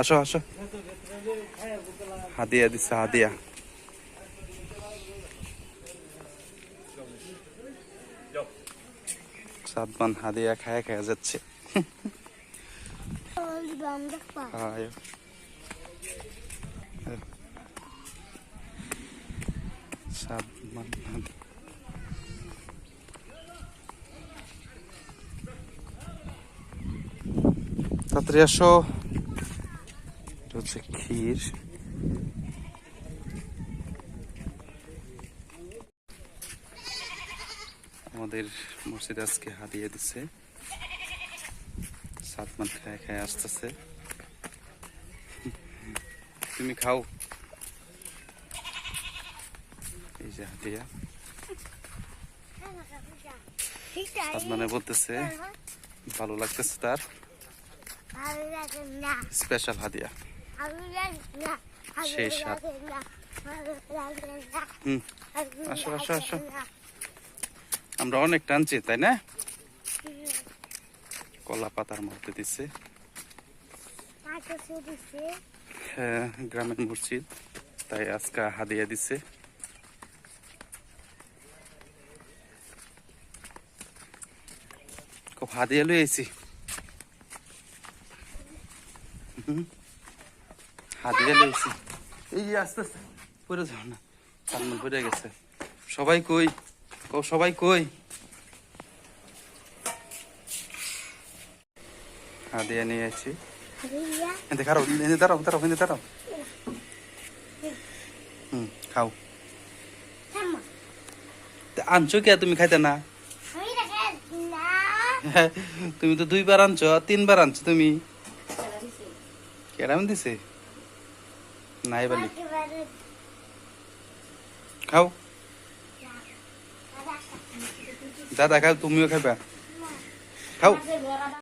আসো আসো। হাদিয়া দিছে হাদিয়া। সাতবান হাদিয়া খায় খায় যাচ্ছে। সাতবান হাদিয়া। তাড়াতাড়ি আসো। এটা হচ্ছে ক্ষীর। আমাদের মসজিদ আজকে হাদিয়ে দিছে। সাতমান খায় খায় আসতেছে। তুমি খাও। এই যে হাদিয়া সাতমানে বলতেছে, ভালো লাগতেছে তার। স্পেশাল হাদিয়া সেই স্বাদ। হুম আসো আসো আসো আমরা অনেক টানছি তাই না? কলা পাতার মধ্যে দিচ্ছে হ্যাঁ, গ্রামের মসজিদ। তাই আজকে হাদিয়া দিচ্ছে খুব হাদিয়া লই আইছি এই যে আস্তে আস্তে পড়ে যাও না। সামনে পড়ে গেছে। সবাই কই? ও সবাই কই? হাদিয়া নিয়ে আছি। এতে খাও এতে দাঁড়াও দাঁড়াও এতে দাঁড়াও। হুম খাও। তা আনছো কে তুমি খাইতে না? তুমি তো দুইবার আনছো তিনবার আনছো তুমি। কেরাম দিছে নাই বালি খাও দাদা খাও তুমিও খাইবা খাও